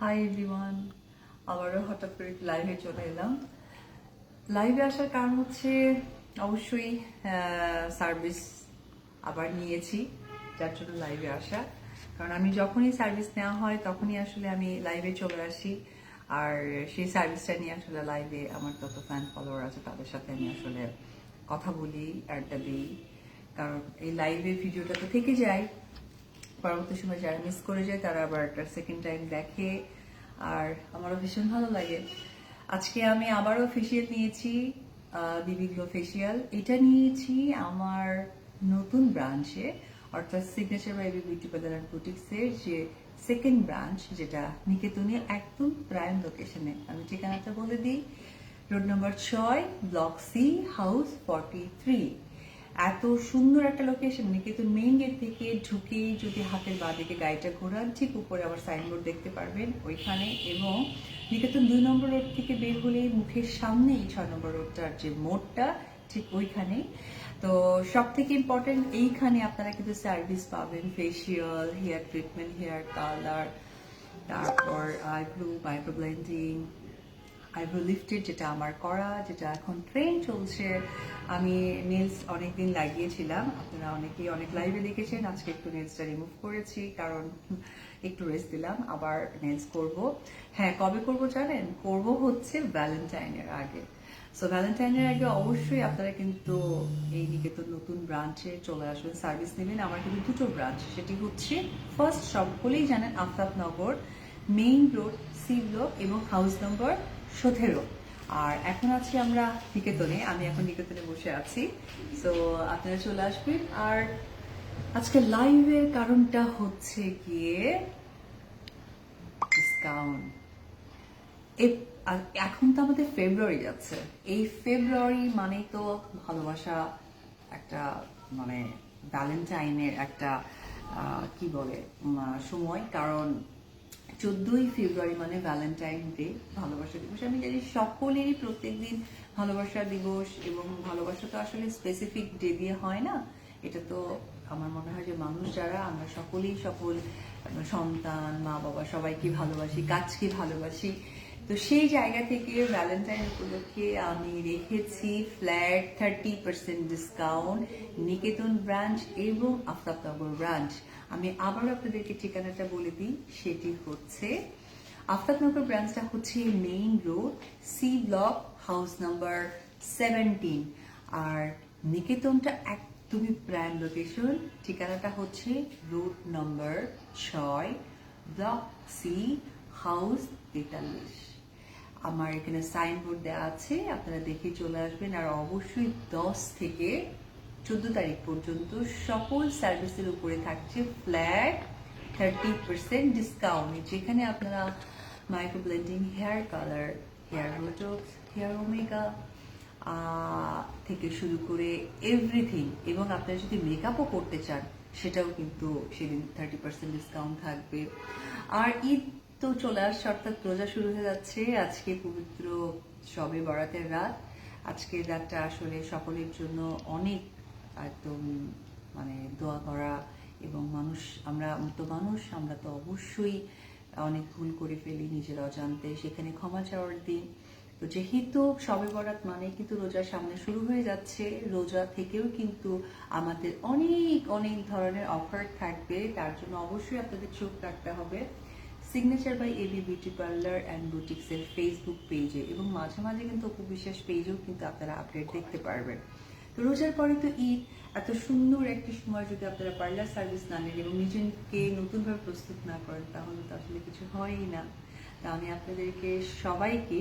Hi everyone আবারও হঠাৎ করে লাইভে চলে এলাম। লাইভে আসার কারণ হচ্ছে, অবশ্যই সার্ভিস আবার নিয়েছি, যার জন্য লাইভে আসা। কারণ আমি যখনই সার্ভিস নেওয়া হয়, তখনই আসলে আমি লাইভে চলে আসি। আর সেই সার্ভিসটা নিয়ে আসলে লাইভে আমার তত ফ্যান ফলোয়ার আছে, তাদের সাথে আমি আসলে কথা বলি, আড্ডা দিই। কারণ এই লাইভের ভিডিওটা তো থেকে যায়। পরবর্তী সময় যারা মিস করে যায়, তারা আবার একটা সেকেন্ড টাইম দেখে। আর আমারও ভীষণ ভালো লাগে। আজকে আমি আবারও ফেসিয়াল নিয়েছি বিবি গ্লো ফেসিয়াল এটা নিয়েছি আমার নতুন ব্রাঞ্চে অর্থাৎ signature by beauty parlour and বুটিক্সের যে সেকেন্ড ব্রাঞ্চ যেটা নিকেতনের একদম প্রাইম লোকেশনে আমি ঠিকানাটা বলে দিই। রোড নম্বর ছয় block C house forty three এত সুন্দর একটা লোকেশন নিকেতন মেইন গেট থেকে ঢুকেই যদি হাতের বাঁদিকে গাড়িটা ঘোরান, ঠিক উপরে আবার সাইনবোর্ড দেখতে পারবেন ওইখানে। এবং নিকেতন দুই নম্বর রোড থেকে বের হলে মুখের সামনেই ছয় নম্বর রোডটার যে মোড়টা, ঠিক ওইখানে তো সব থেকে ইম্পর্টেন্ট এইখানে আপনারা কিন্তু সার্ভিস পাবেন facial hair treatment hair colour তারপর eyebrow micro blending eyebrow lifted যেটা আমার করা, যেটা এখন ট্রেন চলছে। আমি নেলস অনেকদিন লাগিয়েছিলাম। আপনারা অনেকেই অনেক লাইভে দেখেছেন। আজকে একটু নেলসটা রিমুভ করেছি, কারণ একটু রেস্ট দিলাম, আবার নেলস করব। হ্যাঁ কবে করব জানেন? করব হচ্ছে ভ্যালেন্টাইনের আগে। সো ভ্যালেন্টাইনের আগে অবশ্যই আপনারা কিন্তু এই নিকেতন নতুন ব্রাঞ্চে চলে আসবেন সার্ভিস নেবেন। আমার কিন্তু দুটো ব্রাঞ্চ সেটি হচ্ছে ফার্স্ট সকলেই জানেন, Aftabnagar main road C block এবং হাউস নম্বর সতেরো। আর এখন আছি আমরা নিকেতনে, আমি এখন নিকেতনে বসে আছি। তো আপনারা চলে আসবেন। আর আজকে লাইভের কারণটা হচ্ছে গিয়ে ডিসকাউন্ট এখন তো আমাদের ফেব্রুয়ারি যাচ্ছে। এই ফেব্রুয়ারি মানেই তো ভালোবাসা একটা মানে ভ্যালেন্টাইনের একটা কি বলে সময়। কারণ চোদ্দই ফেব্রুয়ারি মানে ভ্যালেন্টাইন ডে ভালোবাসা দিবস। আমি জানি সকলেরই প্রত্যেক দিন ভালোবাসা দিবস এবং ভালোবাসা তো আসলে স্পেসিফিক ডে দিয়ে হয় না। এটা তো আমার মনে হয় যে মানুষ যারা, আমরা সকলেই সকল সন্তান মা বাবা সবাইকে ভালোবাসি, কাজকে ভালোবাসি। তো সেই জায়গা থেকে ভ্যালেন্টাইন উপলক্ষে আমি রেখেছি flat thirty percent discount Niketan branch এবং আফতাবনগর ব্রাঞ্চ আমি আবার আপনাদেরকে ঠিকানাটা বলে দিই, সেটি হচ্ছে আফতাবনগর ব্রাঞ্চটা হচ্ছে main road C block house number seventeen আর নিকেতনটা একদমই প্রাইম লোকেশন ঠিকানাটা হচ্ছে রোড নাম্বার ছয় ব্লক সি হাউস তেতাল্লিশ। আমার এখানে সাইনবোর্ড দেওয়া আছে, আপনারা দেখে চলে আসবেন। আর অবশ্যই দশ থেকে চোদ্দ তারিখ পর্যন্ত সকল সার্ভিসের উপরে থাকছে ফ্ল্যাট থার্টি পার্সেন্ট ডিসকাউন্ট যেখানে আপনারা micro blending hair colour hair botox hair omega থেকে শুরু করে এভরিথিং এবং আপনারা যদি মেকআপও করতে চান, সেটাও কিন্তু সেদিন থার্টি পার্সেন্ট ডিসকাউন্ট থাকবে। আর ঈদ তো চলে আসছে, অর্থাৎ রোজা শুরু হয়ে যাচ্ছে। আজকে পবিত্র সবে বরাতের রাত। আজকের রাতটা আসলে সকলের জন্য অনেক একদম মানে দোয়া করা এবং মানুষ, আমরা তো মানুষ, আমরা তো অবশ্যই অনেক ভুল করে ফেলি নিজের অজান্তে। সেখানে ক্ষমা চাওয়ার দিন। তো যেহেতু সবে বরাত মানে কিন্তু রোজার সামনে শুরু হয়ে যাচ্ছে, রোজা থেকেও কিন্তু আমাদের অনেক অনেক ধরনের অফার থাকবে। তার জন্য অবশ্যই আপনাদের চোখ রাখতে হবে। Signature by AB beauty parlour and বুটিক্সের ফেসবুক পেজে এবং মাঝে মাঝে কিন্তু অপু বিশ্বাস পেজেও কিন্তু আপনারা আপডেট দেখতে পারবেন। তো রোজার পরে তো ঈদ, এত সুন্দর একটি সময় যদি আপনারা পার্লার সার্ভিস না নেন এবং নিজেকে নতুনভাবে প্রস্তুত না করেন, তাহলে তো আসলে কিছু হয়ই না। তা আমি আপনাদেরকে সবাইকে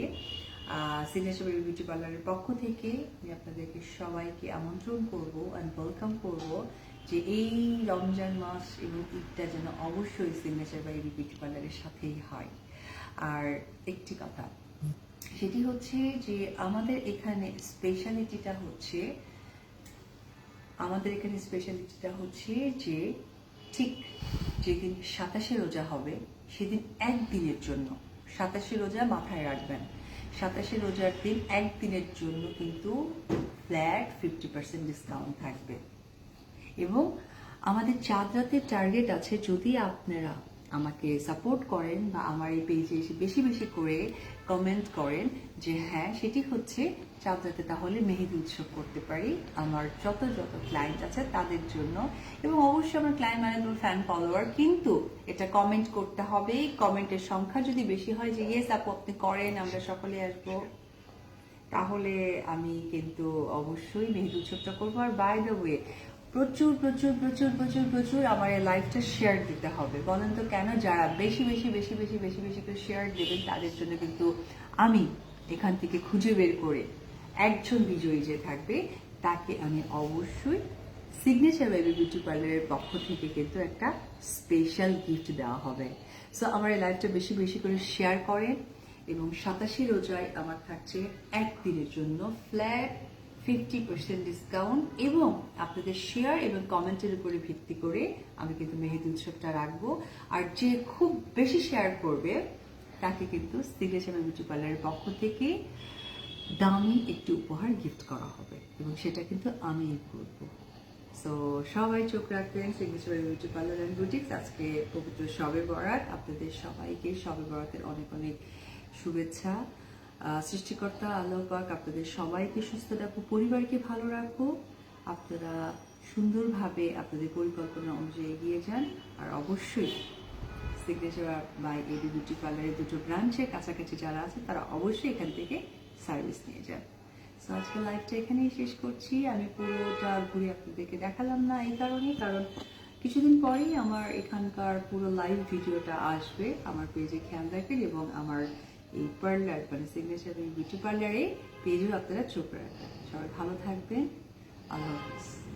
সিগনেচার বিউটি পার্লারের পক্ষ থেকে আমি আপনাদেরকে সবাইকে আমন্ত্রণ করব অ্যান্ড ওয়েলকাম করব যে এই রমজান মাস এবং ঈদটা যেন অবশ্যই সিগনেচার বাই বিউটি পার্লারের সাথেই হয়। আর একটি কথা, সেটি হচ্ছে যে আমাদের এখানে স্পেশালিটিটা হচ্ছে, আমাদের এখানে স্পেশালিটিটা হচ্ছে যে ঠিক যেদিন সাতাশে রোজা হবে, সেদিন একদিনের জন্য সাতাশে রোজা মাথায় রাখবেন। সাতাশে রোজার দিন একদিনের জন্য কিন্তু ফ্ল্যাট ফিফটি পার্সেন্ট ডিসকাউন্ট থাকবে। এবং আমাদের চাঁদ রাতের টার্গেট আছে যদি আপনারা আমাকে সাপোর্ট করেন বা আমার এই পেজে এসে বেশি বেশি করে কমেন্ট করেন যে হ্যাঁ সেটি হচ্ছে চাঁদ যাতে তাহলে মেহেদি উৎসব করতে পারি। আমার যত যত ক্লায়েন্ট আছে তাদের জন্য। এবং অবশ্যই আমার ক্লায়েন্ট ম্যানেজমেন্ট ফ্যান ফলোয়ার কিন্তু এটা কমেন্ট করতে হবে। কমেন্টের সংখ্যা যদি বেশি হয় যে ইয়েস আপু, আপনি করেন, আমরা সকলে আসব, তাহলে আমি কিন্তু অবশ্যই মেহেদি উৎসবটা করব। আর বাই দ্য ওয়ে প্রচুর প্রচুর প্রচুর প্রচুর প্রচুর আমার এই লাইফটা শেয়ার দিতে হবে। বলেন তো কেন যারা বেশি বেশি বেশি বেশি বেশি বেশি করে শেয়ার দেবেন, তাদের জন্য কিন্তু আমি এখান থেকে খুঁজে বের করে একজন বিজয়ী যে থাকবে, তাকে আমি অবশ্যই সিগনেচার বেবি বিউটি পার্লারের পক্ষ থেকে কিন্তু একটা স্পেশাল গিফট দেওয়া হবে। সো আমার এই লাইফটা বেশি বেশি করে শেয়ার করেন এবং সাতাশি রোজায় আমার থাকছে একদিনের জন্য ফ্ল্যাট ফিফটি পার্সেন্ট ডিসকাউন্ট এবং আপনাদের শেয়ার এবং কমেন্টের উপরে ভিত্তি করে আমি কিন্তু মেহেদি উৎসবটা রাখব। আর যে খুব বেশি শেয়ার করবে, তাকে কিন্তু সিগনেচার বিউটি পার্লারের পক্ষ থেকে দামি একটি উপহার গিফট করা হবে এবং সেটা কিন্তু আমি করব। সো সবাই চোখ রাখবেন signature beauty parlour and boutiques আজকে পবিত্র শবে বরাত। আপনাদের সবাইকে শবে বরাতের অনেক অনেক শুভেচ্ছা। সৃষ্টিকর্তা আল্লাহ পাক আপনাদের সবাইকে সুস্থ রাখব পরিবারকে ভালো রাখব আপনারা সুন্দরভাবে আপনাদের পরিকল্পনা অনুযায়ী এগিয়ে যান। আর অবশ্যই সিগনেচার বাই এডি বিউটি পার্লারের দুটো ব্রাঞ্চের কাছাকাছি যারা আছে, তারা অবশ্যই এখান থেকে সার্ভিস নিয়ে যান। সো আজকে লাইভটা এখানেই শেষ করছি। আমি পুরোটা ঘুরে আপনাদেরকে দেখালাম না এই কারণে কারণ কিছুদিন পরেই আমার এখানকার পুরো লাইভ ভিডিওটা আসবে। আমার পেজে খেয়াল রাখবেন এবং আমার এই পার্লার মানে সিগনেচার এই বিউটি পার্লারে পেজও আপনারা চোখ রাখবেন। সবাই ভালো থাকবেন। আল্লাহ হাফিজ।